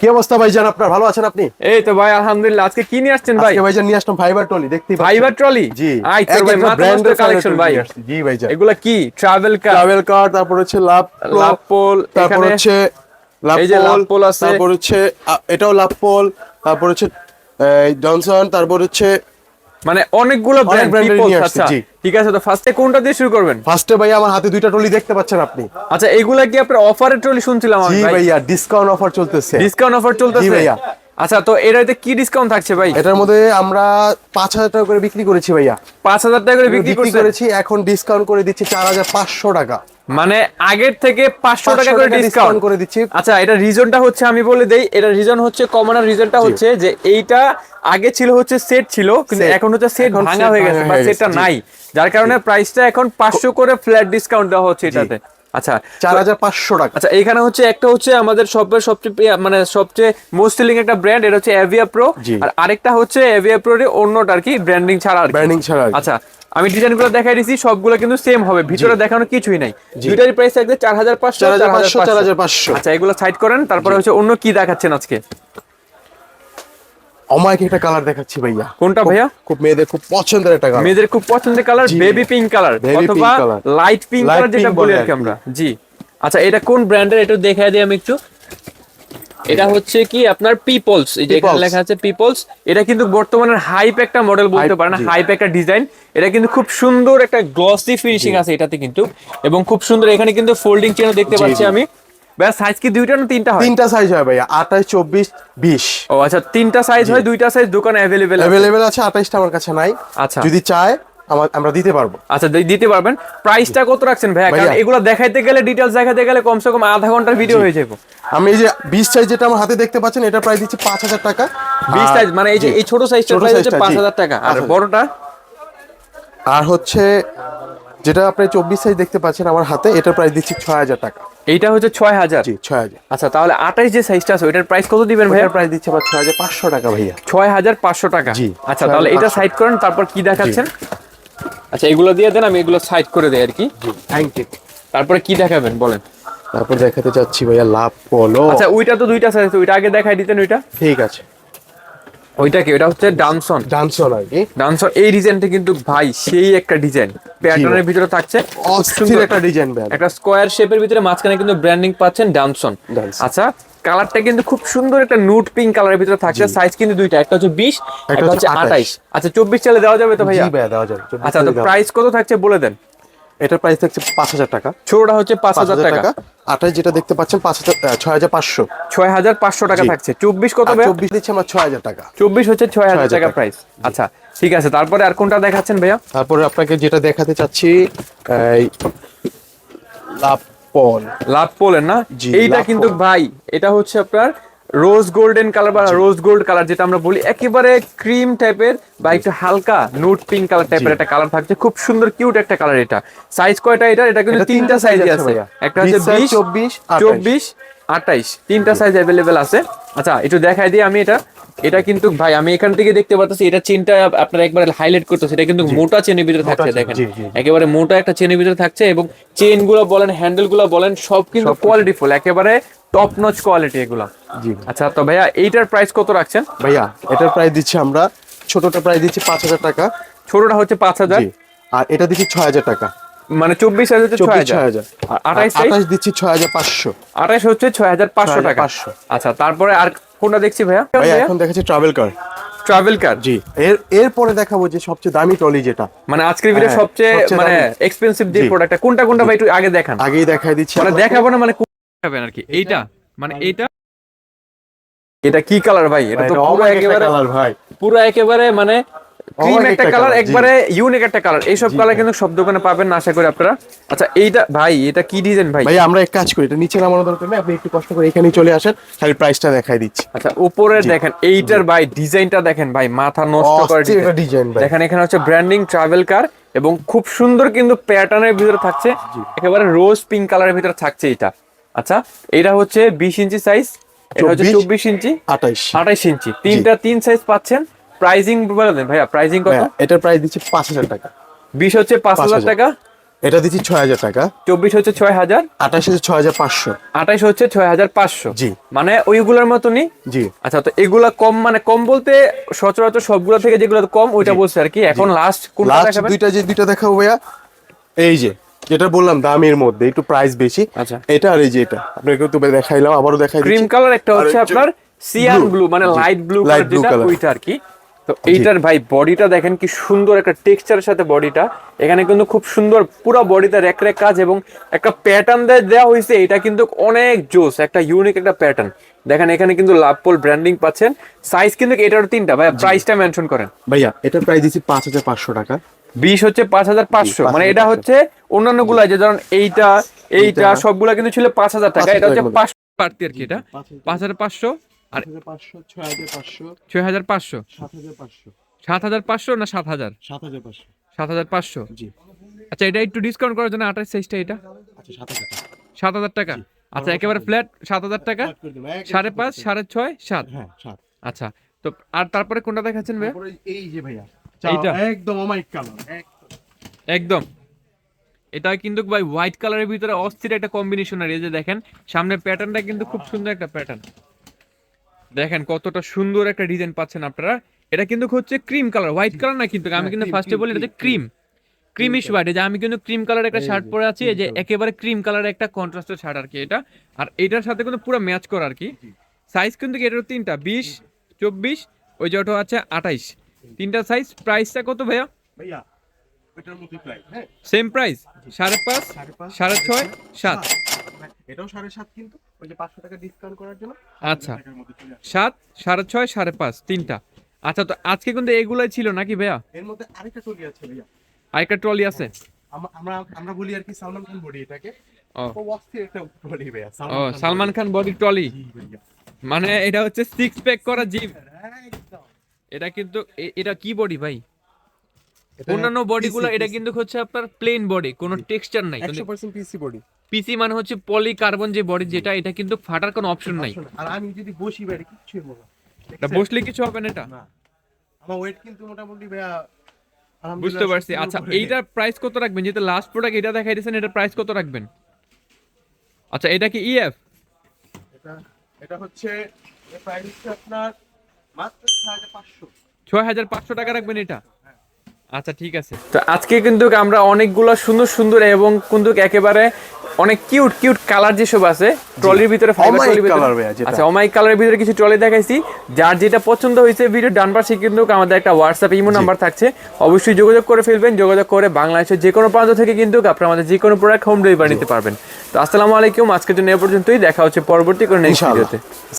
কি অবস্থা ভাইজান? আপনার ভালো আছেন আপনি? এই তো ভাই আলহামদুলিল্লাহ। আজকে কি নিয়ে আসছেন ভাই? আজকে ভাইজান নিয়ে আসলাম ফাইবার ট্রলি দেখতে ফাইবার ট্রলি জি। আই তো ভাই মাত্র কালেকশন ভাই। জি ভাইজান। এগুলা কি? ট্রাভেল কার ট্রাভেল কার তারপর হচ্ছে লাভ লাভ পোল তারপর হচ্ছে এই যে লাভ পোল আছে। তারপর হচ্ছে এটাও লাভ পোল তারপর হচ্ছে এই, জনসন তারপর হচ্ছে মানে অনেকগুলো ব্র্যান্ড আচ্ছা ঠিক আছে তো ফার্স্টে কোনটা দিয়ে শুরু করবেন? ফার্স্টে ভাই আমার হাতে দুইটা টলি দেখতে পাচ্ছেন আপনি। আচ্ছা এগুলা কি আপনার অফারের ট্রলি শুনছিলাম আমি ভাই? ভাইয়া ডিসকাউন্ট অফার চলতেছে। ডিসকাউন্ট অফার চলতেছে? ভাইয়া। আচ্ছা তো এটাতে কি ডিসকাউন্ট থাকছে ভাই? এটার মধ্যে আমরা পাঁচ হাজার টাকা করে বিক্রি করেছি ভাইয়া। পাঁচ হাজার টাকা করে বিক্রি বিক্রি করেছি এখন ডিসকাউন্ট করে দিচ্ছি চার হাজার পাঁচশো টাকা। মানে আগের থেকে পাঁচশো টাকা করে ডিসকাউন্ট করে দিচ্ছি। আচ্ছা এটা রিজনটা হচ্ছে আমি বলে দেই এটা রিজন হচ্ছে কমনার রিজনটা হচ্ছে যে এইটা আগে ছিল হচ্ছে সেট ছিল কিন্তু এখন হচ্ছে সেট ভাঙা হয়ে গেছে বা সেটটা নাই। যার কারণে প্রাইসটা এখন পাঁচশো করে ফ্ল্যাট ডিসকাউন্ট দেওয়া হচ্ছে এটাতে। আচ্ছা চার হাজার পাঁচশো টাকা। আচ্ছা এখানে হচ্ছে একটা হচ্ছে আমাদের সবের সবচেয়ে মানে সবচেয়ে মোস্ট সেলিং একটা ব্র্যান্ড এটা হচ্ছে এভিয়া প্রো আর আরেকটা হচ্ছে এভিয়া প্রো এর অন্যটা আর কি ব্র্যান্ডিং ছাড়া আর ব্র্যান্ডিং ছাড়া আচ্ছা আমি ডিজাইনগুলো দেখাই দিছি সবগুলো কিন্তু সেম হবে ভিতরে দেখানো কিছুই নাই। দুইটারই প্রাইস থাকবে চার হাজার পাঁচশো চার হাজার পাঁচশো চার হাজার পাঁচশো। আচ্ছা এগুলো সাইড করেন তারপরে হচ্ছে অন্য কি দেখাচ্ছেন আজকে? অমায়িক একটা কালার দেখাচ্ছি ভাইয়া। কোনটা ভাইয়া? খুব মেয়েদের খুব পছন্দের একটা কালার মেয়েদের খুব পছন্দের কালার বেবি পিঙ্ক কালার অথবা লাইট পিঙ্ক কালার যেটা বলি আর কি আমরা। জি। আচ্ছা এটা কোন ব্র্যান্ডের দেখাই দিই আমি একটু। এটা হচ্ছে কি আপনার পিপলস এই যে এখানে লেখা আছে পিপলস এটা কিন্তু বর্তমানের হাইপ একটা মডেল বলতে পারেন। হাইপ একটা ডিজাইন এটা কিন্তু খুব সুন্দর একটা গ্লসি ফিনিশিং আছে এটাতে কিন্তু। এবং খুব সুন্দর এখানে কিন্তু ফোল্ডিং চেনও দেখতে পাচ্ছি আমি। ব্যাস সাইজ কি দুইটা না তিনটা হয়? তিনটা সাইজ হয় ভাইয়া আঠাশ চব্বিশ বিশ। ও আচ্ছা তিনটা সাইজ হয় দুইটা সাইজ দোকানে অ্যাভেলেবেল অ্যাভেলেবেল আছে আঠাশটা আমার কাছে নাই। আচ্ছা। যদি চায় আমরা দিতে পারব। আচ্ছা দিতে পারবেন। প্রাইসটা কত রাখছেন ভাইয়া? কারণ এগুলো দেখাইতে গেলে ডিটেলস দেখাতে গেলে কমসে কম আধা ঘণ্টার ভিডিও হয়ে যাবে আমি এই যে বিশ সাইজ যেটা আমার হাতে দেখতে পাচ্ছেন এটা প্রায় দিচ্ছি পাঁচ হাজার টাকা। বিশ আর- সাইজ মানে এই যে এই ছোট সাইজটার ছোট প্রাইস হচ্ছে size টা, পাঁচ জি। হাজার টাকা। আর বড়টা? আর হচ্ছে যেটা আপনি চব্বিশ সাইজ দেখতে পাচ্ছেন আমার হাতে এটা প্রাইস দিচ্ছি ছয় হাজার টাকা। এইটা হচ্ছে ছয় হাজার? জি ছয় হাজার। আচ্ছা তাহলে আঠাইশ যে সাইজটা আছে ওইটার প্রাইস কত দিবেন ভাইয়া? প্রাইস দিচ্ছে আবার ছয় হাজার পাঁচশো টাকা ভাইয়া। ছয় হাজার পাঁচশো টাকা। জি, আচ্ছা তাহলে এটা সাইড করেন তারপর কি দেখাচ্ছেন? আচ্ছা এগুলো দিয়ে দেন আমি এগুলো সাইড করে দেয় আর কি। থ্যাংক ইউ তারপরে কি দেখাবেন বলেন। তারপর দেখাতে চাচ্ছি ভাইয়া লাভ পলো। আচ্ছা ওইটা তো দুইটা সাইজ ওইটা আগে দেখাই দিতেন ওইটা। ঠিক আছে। ওইটা কি? ওইটা হচ্ছে ডানসন ডান্সন আর কি। ডানসন এই ডিজাইনটা কিন্তু ভাই সেই একটা ডিজাইন প্যাটার্নের ভিতরে থাকছে অস্থির একটা ডিজাইন একটা স্কোয়ার শেপের ভিতরে মাঝখানে কিন্তু ব্র্যান্ডিং পাচ্ছেন ডানসন। আচ্ছা কালারটা কিন্তু খুব সুন্দর একটা নুট পিঙ্ক কালারের ভিতরে থাকছে। সাইজ কিন্তু দুইটা একটা হচ্ছে বিশ একটা হচ্ছে আঠাইশ আচ্ছা চব্বিশ চালে দেওয়া যাবে তো ভাইয়া? ভাইয়া দেওয়া যাবে। আচ্ছা তো প্রাইস কত থাকছে বলে দেন? এটার প্রাইস থাকছে পাঁচ হাজার টাকা। ছোটটা হচ্ছে পাঁচ হাজার টাকা। আঠাশ যেটা দেখতে পাচ্ছেন পাঁচ হাজার ছয় হাজার পাঁচশো। ছয় হাজার পাঁচশো টাকা থাকছে। চব্বিশ কত চব্বিশ দিচ্ছে আমার ছয় হাজার টাকা। চব্বিশ হচ্ছে ছয় হাজার 6,000 টাকা। প্রাইস আচ্ছা ঠিক আছে তারপরে আর কোনটা দেখাচ্ছেন ভাইয়া? তারপরে আপনাকে যেটা দেখাতে চাচ্ছি লাভ পল। লাভ পোলেন না? এইটা কিন্তু। ভাই এটা হচ্ছে আপনার রোজ গোল্ডেন কালার বা রোজ গোল্ড কালার যেটা আমরা বলি একেবারে ক্রিম টাইপের বা একটু হালকা নুট পিঙ্ক কালার টাইপের একটা কালার থাকছে। খুব সুন্দর কিউট একটা কালার এটা। সাইজ কয়টা এটা? এটা কিন্তু তিনটা সাইজ আছে একটা হচ্ছে বিশ 24, 28 চব্বিশ আঠাইশ। তিনটা সাইজ অ্যাভেলেবেল আছে। আচ্ছা একটু দেখাই দিই আমি এটা। এটা কিন্তু ভাই আমি এখান থেকে দেখতে পাচ্ছি এটা চেনটা আপনারা একবার হাইলাইট করতেছে এটা কিন্তু মোটা চেনের ভিতরে থাকছে দেখেন। একেবারে মোটা একটা চেনের ভিতরে থাকছে এবং চেনগুলো বলেন হ্যান্ডেলগুলো বলেন সব কিন্তু কোয়ালিটি ফুল একেবারে টপ নচ কোয়ালিটি এগুলো। জি। আচ্ছা তো ভাইয়া এইটার প্রাইস কত রাখছেন? ভাইয়া এটার প্রাইস দিচ্ছি আমরা ছোটটা প্রাইস দিচ্ছি পাঁচ হাজার টাকা। ছোটটা হচ্ছে পাঁচ হাজার। আর এটা দিচ্ছি ছয় হাজার টাকা। মানে চব্বিশ হচ্ছে ছয় হাজার। হাজার। আঠাইশ দিচ্ছি ছয় হাজার পাঁচশো। আঠাইশ হচ্ছে ছয় হাজার পাঁচশো টাকা। 6,500 আচ্ছা তারপরে আর কোনটা দেখছি ভাইয়া? ভাইয়া এখন দেখাচ্ছি ট্রাভেল কার ট্রাভেল কার জি এর এরপরে দেখাবো যে সবচেয়ে দামি ট্রলি যেটা। মানে আজকের ভিডিও হ্যাঁ, সবচেয়ে মানে এক্সপেন্সিভ যে। প্রোডাক্টটা কোনটা কোনটা ভাই একটু আগে দেখান। আগেই দেখাই দিচ্ছি মানে দেখাবো না মানে কোন আর কি এইটা? মানে এইটা? এটা কি কালার ভাই? এটা ভাই, তো পুরো একেবারে কালার ভাই। পুরো একেবারে মানে ক্রিম একটা কালার একবারে ইউনিক একটা কালার এইসব কালার কিন্তু সব দোকানে পাবেন না আশা করি আপনারা। আচ্ছা এইটা ভাই এটা কি ডিজাইন ভাই? ভাই আমরা এক কাজ করি এটা নিচে নামানো দরকার নেই আপনি একটু কষ্ট করে এখানেই চলে আসেন খালি প্রাইসটা দেখাই দিচ্ছি। আচ্ছা উপরে দেখেন এইটার ভাই ডিজাইনটা দেখেন ভাই মাথা নষ্ট করে ডিজাইন ভাই। দেখেন এখানে হচ্ছে ব্র্যান্ডিং ট্রাভেল কার এবং খুব সুন্দর কিন্তু প্যাটার্নের ভিতরে থাকছে। একেবারে রোজ পিঙ্ক কালারের ভিতরে থাকছে এটা আচ্ছা এটা হচ্ছে বিশ ইঞ্চি সাইজ এটা হচ্ছে চব্বিশ ইঞ্চি আঠাইশ। আঠাইশ ইঞ্চি। তিনটা তিন সাইজ পাচ্ছেন। প্রাইজিং বলে দেন ভাইয়া প্রাইজিং কত? ভাইয়া, এটার প্রাইস দিচ্ছি পাঁচ হাজার টাকা। বিশ হচ্ছে পাঁচ হাজার টাকা। এটা দিচ্ছি ছয় হাজার টাকা। চব্বিশ হচ্ছে ছয় হাজার। আঠাশ হচ্ছে ছয় হাজার পাঁচশো। আঠাইশ হচ্ছে ছয় হাজার পাঁচশো। জি। মানে ওইগুলোর মতনই? জি। আচ্ছা তো এগুলা কম মানে কম বলতে সচরাচর সবগুলো থেকে যেগুলো কম ওইটা বলছে আর কি। এখন লাস্ট দেখাবেন? দুইটা যে দুইটা দেখাবো ভাইয়া এই যে যেটা বললাম দামের মধ্যে একটু প্রাইস বেশি। আচ্ছা। এটা আর এই যে এটা। আপনাকে তো দেখাইলাম আবারও দেখাই ক্রিম কালার একটা হচ্ছে আপনার সিয়ান ব্লু মানে লাইট ব্লু light blue যেটা ওইটা আর কি। তো এইটার ভাই বডিটা দেখেন কি সুন্দর একটা টেক্সচারের সাথে বডিটা এখানে কিন্তু খুব সুন্দর পুরো বডিতে র্যাক র্যাক কাজ এবং একটা প্যাটার্ন দেওয়া হয়েছে এটা কিন্তু অনেক জোস একটা ইউনিক একটা প্যাটার্ন দেখেন এখানে কিন্তু লাভপোল ব্র্যান্ডিং পাচ্ছেন। সাইজ কিন্তু এটার তিনটা ভাই প্রাইসটা মেনশন করেন। ভাইয়া এটা প্রাইস দিচ্ছি পাঁচ হাজার পাঁচশো টাকা। বিশ হচ্ছে পাঁচ হাজার পাঁচশো। মানে এটা হচ্ছে অন্যান্যগুলা যে ধরুন এইটা এইটা। সবগুলা কিন্তু ছিল পাঁচ হাজার টাকা। এটা হচ্ছে টাকার পাঁচ পারতি আর কি এটা? পাঁচ হাজার। পাঁচশো আর ছয় হাজার পাঁচশো। পাঁচশো। সাত হাজার পাঁচশো। সাত পাঁচশো না সাত হাজার? সাত হাজার পাঁচশো। সাত হাজার পাঁচশো। আচ্ছা এটা একটু ডিসকাউন্ট করার জন্য আঠাশ সাইজটা এটা? আচ্ছা সাত হাজার টাকা। সাত আচ্ছা একেবারে ফ্ল্যাট সাত হাজার টাকা? এক- সাড়ে পাঁচ সাড়ে ছয় সাত? হ্যাঁ আচ্ছা তো আর তারপরে কোনটা দেখাচ্ছেন ভাই তারপরে এই যে ভাইয়া এইটা? একদম অমাইক কালার একদম। এটা কিন্তু ভাই হোয়াইট কালারের ভিতরে অস্থির একটা কম্বিনেশন আর এই যে দেখেন সামনের প্যাটার্নটা কিন্তু খুব সুন্দর একটা প্যাটার্ন দেখেন কতটা সুন্দর একটা ডিজাইন পাচ্ছেন আপনারা। এটা কিন্তু হচ্ছে ক্রিম কালার হোয়াইট কালার না কিন্তু আমি কিন্তু ফার্স্টে বলি এটা ক্রিম ক্রিমিশ হোয়াইট যে আমি কিন্তু ক্রিম কালার একটা শার্ট পরে আছি যে একেবারে ক্রিম কালারের একটা কন্ট্রাস্টের শার্ট আর কি এটা। আর এটার সাথে কিন্তু পুরো ম্যাচ করা আর কি। সাইজ কিন্তু এটার তিনটা বিশ চব্বিশ ওই যে ওটা আছে আঠাইশ। তিনটা সাইজ প্রাইসটা কত ভাইয়া? ভাইয়া মধ্যে প্রাইস হ্যাঁ। সেম প্রাইস সাড়ে পাঁচ সাড়ে ছয় সাত। হ্যাঁ, এটাও সাড়ে সাত কিন্তু ওই যে পাঁচশো টাকা ডিসকাউন্ট করার জন্য। আচ্ছা। সাত সাড়ে ছয় সাড়ে পাঁচ তিনটা। আচ্ছা তো আজকে কিন্তু এগুলাই ছিল নাকি ভাইয়া? এর মধ্যে আরেকটা টলি আছে ভাইয়া। আরেকটা ট্রলি আছে? আমরা আমরা বলি আর কি সালমান খান বডি এটাকে। সালমান খান বডি ট্রলি মানে এটা হচ্ছে সিক্স প্যাক করা জিম একদম এটা কিন্তু এটা কি বডি ভাই অন্যান্য বডিগুলো এটা কিন্তু হচ্ছে আপনার প্লেন বডি কোনো টেক্সচার নাই। 100% পিসি বডি পিসি মানে হচ্ছে পলি কার্বন যে বডি যেটা এটা কিন্তু ফাটার কোনো অপশন নাই। আর আমি যদি বসি বাইরে কিচ্ছু হব না। এটা বসলে কিছু হবে না এটা? না। আমার ওয়েট কিন্তু মোটামুটি ভাইয়া আলহামদুলিল্লাহ বুঝতে পারছি। আচ্ছা এইটার প্রাইস কত রাখবেন? যেটা লাস্ট প্রোডাক্ট এটা দেখাই দিয়েছেন এটার প্রাইস কত রাখবেন? আচ্ছা এটা কি E ইএফ এটা এটা হচ্ছে প্রাইস হচ্ছে আপনার মাত্র 6500 ছয় হাজার পাঁচশো টাকা রাখবেন এটা? আচ্ছা ঠিক আছে। তো আজকে কিন্তু আমরা অনেকগুলো সুন্দর সুন্দর এবং কিন্তু একেবারে অনেক কিউট কিউট কালার যেসব আছে ট্রলির ভিতরে। আচ্ছা অমাইক কালারের ভিতরে কিছু ট্রলি দেখাইছি। যার যেটা পছন্দ হয়েছে ভিডিও ডান পাশে কিন্তু আমাদের একটা হোয়াটসঅ্যাপ ইমো নাম্বার থাকছে। অবশ্যই যোগাযোগ করে ফেলবেন। যোগাযোগ করে বাংলাদেশের যে কোনো প্রান্ত থেকে কিন্তু আপনারা আমাদের যে কোনো প্রোডাক্ট হোম ডেলিভারি নিতে পারবেন। তো আসসালামু আলাইকুম। আজকের জন্য এ পর্যন্তই। দেখা হচ্ছে পরবর্তী কোনো নেক্সট। ভিডিওতে